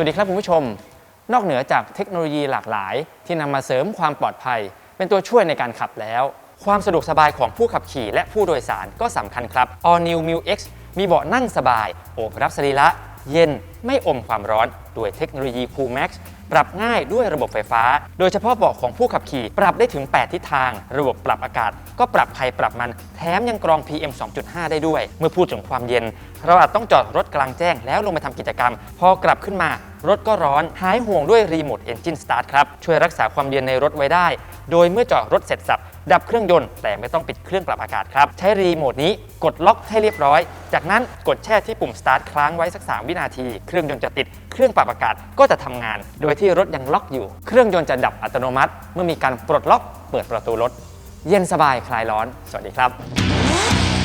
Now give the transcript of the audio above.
วัสดีครับคุณผู้ชม นอกเหนือจากเทคโนโลยีหลากหลาย ที่นำมาเสริมความปลอดภัย เป็นตัวช่วยในการขับแล้ว ความสะดวกสบายของผู้ขับขี่และผู้โดยสารก็สำคัญครับ All New m u X มีเบาะนั่งสบาย โอบรับสรีระ เย็นไม่อมความร้อน ด้วยเทคโนโลยี Cool Max ปรับง่ายด้วยระบบไฟฟ้า โดยเฉพาะเบาะของผู้ขับขี่ ปรับได้ถึง 8 ทิศทาง ระบบปรับอากาศ ก็ปรับใครปรับมัน แถมยังกรอง PM 2.5 ได้ด้วย เมื่อพูดถึงความเย็น เราอาจต้องจอดรถกลางแจ้งแล้วลงไปทำกิจกรรม พอกลับขึ้นมา รถก็ร้อนหายห่วงด้วยรีโมทเอนจินสตาร์ทครับ ช่วยรักษาความเย็นในรถไว้ได้ โดยเมื่อจอดรถเสร็จสับ ดับเครื่องยนต์แต่ไม่ต้องปิดเครื่องปรับอากาศครับ ใช้รีโมทนี้กดล็อกให้เรียบร้อย จากนั้นกดแช่ที่ปุ่มสตาร์ทค้างไว้สัก 3 วินาที เครื่องยนต์จะติด เครื่องปรับอากาศก็จะทำงาน โดยที่รถยังล็อกอยู่ เครื่องยนต์จะดับอัตโนมัติ เมื่อมีการปลดล็อกเปิดประตูรถ เย็นสบายคลายร้อน สวัสดีครับ